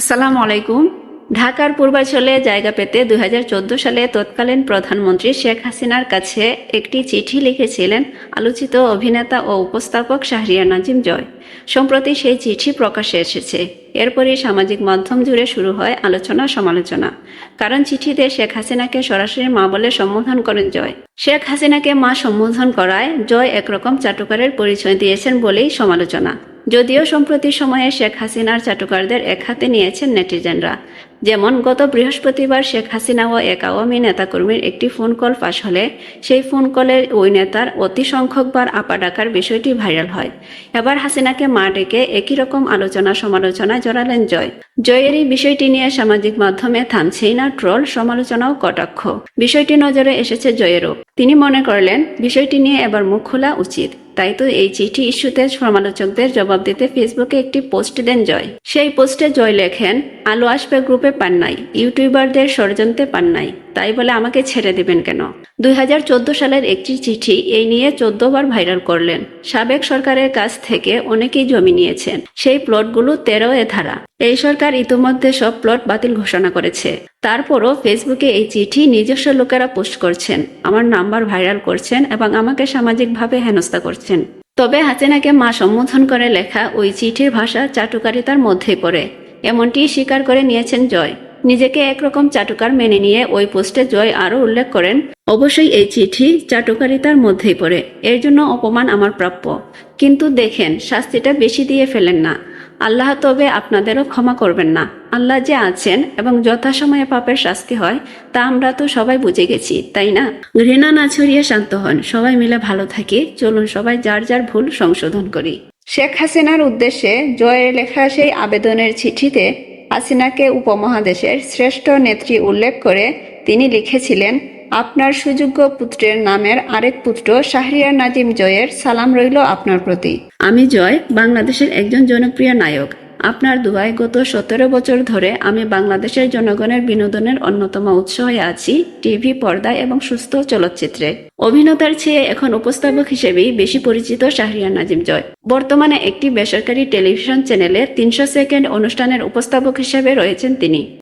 আসসালামু আলাইকুম। ঢাকার পূর্বাঞ্চলে জায়গা পেতে দু হাজার চোদ্দ সালে তৎকালীন প্রধানমন্ত্রী শেখ হাসিনার কাছে একটি চিঠি লিখেছিলেন আলোচিত অভিনেতা ও উপস্থাপক শাহরিয়া নাজিম জয়। সম্প্রতি সেই চিঠি প্রকাশে এসেছে। এরপরই সামাজিক মাধ্যম জুড়ে শুরু হয় আলোচনা সমালোচনা। কারণ চিঠিতে শেখ হাসিনাকে সরাসরি মা বলে সম্বোধন করেন জয়। শেখ হাসিনাকে মা সম্বোধন করায় জয় একরকম চাটুকারের পরিচয় দিয়েছেন বলেই সমালোচনা। যদিও সম্প্রতি সময়ে শেখ হাসিনার চাটুকারদের এক হাতে নিয়েছেন নেটিজেনরা। যেমন, গত বৃহস্পতিবার শেখ হাসিনা ও এক আওয়ামী নেতাকর্মীর একটি ফোন কল ফাঁস হলে, সেই ফোন কলে ওই নেতার অতি সংখ্যকবার আপা ডাকার বিষয়টি ভাইরাল হয়। এবার হাসিনাকে মা ডেকে একই রকম আলোচনা সমালোচনায় জড়ালেন জয়। জয়ের এই বিষয়টি নিয়ে সামাজিক মাধ্যমে থামছেই না ট্রল সমালোচনা ও কটাক্ষ। বিষয়টি নজরে এসেছে জয়েরও। তিনি মনে করলেন, বিষয়টি নিয়ে এবার মুখ খোলা উচিত। তাই তো এই চিঠি ইস্যুতে সমালোচকদের জবাব দিতে ফেসবুকে একটি পোস্ট দেন জয়। সেই পোস্টে জয় লেখেন আলো আসবে গ্রুপে পান নাই। ইউটিউবারদের ষড়যন্ত্রে পান নাই। তাই বলে আমাকে ছেড়ে দিবেন কেন? দুই হাজার চোদ্দ সালের একটি চিঠি এই নিয়ে চোদ্দ বার ভাইরাল করলেন। সাবেক সরকারের কাছ থেকে অনেকেই জমি নিয়েছেন। সেই প্লটগুলো তেরো এ ধারা। এই সরকার ইতিমধ্যে সব প্লট বাতিল ঘোষণা করেছে। তারপরও ফেসবুকে এই চিঠি নিজস্ব লোকেরা পোস্ট করছেন। আমার নাম্বার ভাইরাল করছেন এবং আমাকে সামাজিকভাবে হেনস্থা করছেন। তবে হাসিনাকে মা সম্বোধন করে লেখা ওই চিঠির ভাষা চাটুকারিতার মধ্যেই পড়ে। এমনটি স্বীকার করে নিয়েছেন জয়। নিজেকে একরকম চাটুকার মেনে নিয়ে ওই পোস্টে জয় আরও উল্লেখ করেন, অবশ্যই এই চিঠি চাটুকারিতার মধ্যেই পড়ে, এর জন্য অপমান আমার প্রাপ্য। কিন্তু দেখেন, শাস্তিটা বেশি দিয়ে ফেলেন না। আল্লাহ তবে আপনাদেরও ক্ষমা করবেন না। আল্লাহ যে আছেন এবং যথাসময়ে পাপের শাস্তি হয়, তা আমরা তো সবাই বুঝে গেছি, তাই না? ঘৃণা না ছড়িয়ে শান্ত হন। সবাই মিলে ভালো থাকি। চলুন সবাই যার যার ভুল সংশোধন করি। শেখ হাসিনার উদ্দেশ্যে জয়ের লেখা সেই আবেদনের চিঠিতে হাসিনাকে উপমহাদেশের শ্রেষ্ঠ নেত্রী উল্লেখ করে তিনি লিখেছিলেন, আপনার সুযোগ্য পুত্রের নামের আরেক পুত্র শাহরিয়ার নাজিম জয়ের সালাম রইল আপনার প্রতি। আমি জয় বাংলাদেশের একজন জনপ্রিয় নায়ক। আপনার দুয়ায় গত সতেরো বছর ধরে আমি বাংলাদেশের জনগণের বিনোদনের অন্যতম উৎস হয়ে আছি, টিভি পর্দায় এবং সুস্থ চলচ্চিত্রে। অভিনেতার চেয়ে এখন উপস্থাপক হিসেবেই বেশি পরিচিত শাহরিয়ার নাজিম জয়। বর্তমানে একটি বেসরকারি টেলিভিশন চ্যানেলে তিনশো সেকেন্ড অনুষ্ঠানের উপস্থাপক হিসেবে রয়েছেন তিনি।